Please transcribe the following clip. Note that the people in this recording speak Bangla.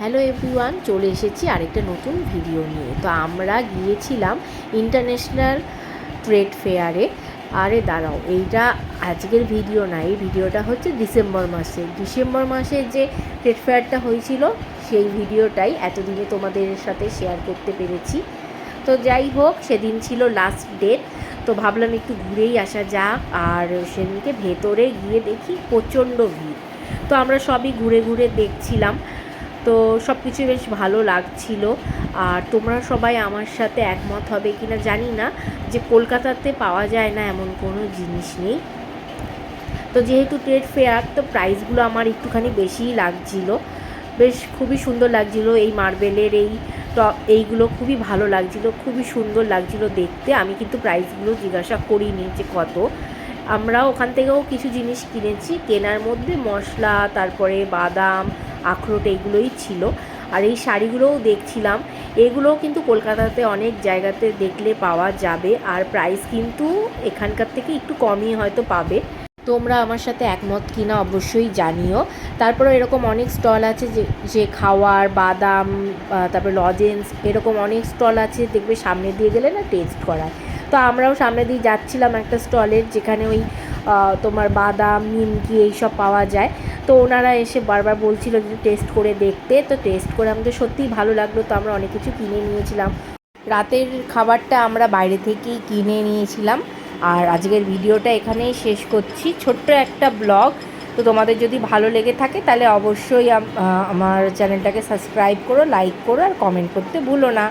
হ্যালো এভরিওয়ান, চলে এসেছি আরেকটা নতুন ভিডিও নিয়ে। তো আমরা গিয়েছিলাম ইন্টারন্যাশনাল ট্রেড ফেয়ারে। আরে দাঁড়াও, এইটা আজকের ভিডিও না, এই ভিডিওটা হচ্ছে ডিসেম্বর মাসে। ডিসেম্বর মাসে যে ট্রেড ফেয়ারটা হয়েছিল, সেই ভিডিওটাই এতদিনে তোমাদের সাথে শেয়ার করতে পেরেছি। তো যাই হোক, সেদিন ছিল লাস্ট ডেট তো ভাবলাম একটু ঘুরেই আসা যাক, আর সেদিনকে ভেতরে গিয়ে দেখি প্রচণ্ড ভিড়। তো আমরা সবই ঘুরে ঘুরে দেখছিলাম। তো সব কিছু বেশ ভালো লাগছিল। আর তোমরা সবাই আমার সাথে একমত হবে কি না জানি না, যে কলকাতাতে পাওয়া যায় না এমন কোনো জিনিস নেই। তো যেহেতু ট্রেড ফেয়ার তো প্রাইসগুলো আমার একটুখানি বেশিই লাগছিল। বেশ খুবই সুন্দর লাগছিল এই মার্বেলের এই টপ, এইগুলো খুবই ভালো লাগছিল, খুবই সুন্দর লাগছিল দেখতে। আমি কিন্তু প্রাইসগুলো জিজ্ঞাসা করিনি যে কত। আমরা ওখান থেকেও কিছু জিনিস কিনেছি, কেনার মধ্যে মশলা, তারপরে বাদাম আখরোট এইগুলোই ছিল। আর এই শাড়িগুলোও দেখছিলাম। এগুলোও কিন্তু কলকাতাতে অনেক জায়গাতে দেখলে পাওয়া যাবে। আর প্রাইস কিন্তু এখানকার থেকে একটু কমই হয়তো পাবে। তোমরা আমার সাথে একমত কিনা অবশ্যই জানিও। তারপরে এরকম অনেক স্টল আছে যে যে খাওয়ার, বাদাম তারপরে লজেন্স এরকম অনেক স্টল আছে। দেখবে সামনে দিয়ে গেলে না টেস্ট করার তো আমরাও সামনে দিয়ে যাচ্ছিলাম একটা স্টলের যেখানে ওই তোমার বাদাম, নিমকি এইসব পাওয়া যায়। তো ওনারা এসে বারবার বলছিল যে টেস্ট করে দেখতে, তো টেস্ট করে আমাদের সত্যিই ভালো লাগল, তো আমরা অনেক কিছু কিনে নিয়েছিলাম। রাতের খাবারটা আমরা বাইরে থেকেই কিনে নিয়েছিলাম। আর আজকের ভিডিওটা এখানেই শেষ করছি। ছোট্ট একটা ব্লগ, তো তোমাদের যদি ভালো লেগে থাকে তাহলে অবশ্যই আমার চ্যানেলটাকে সাবস্ক্রাইব করো, লাইক করো আর কমেন্ট করতে ভুলো না।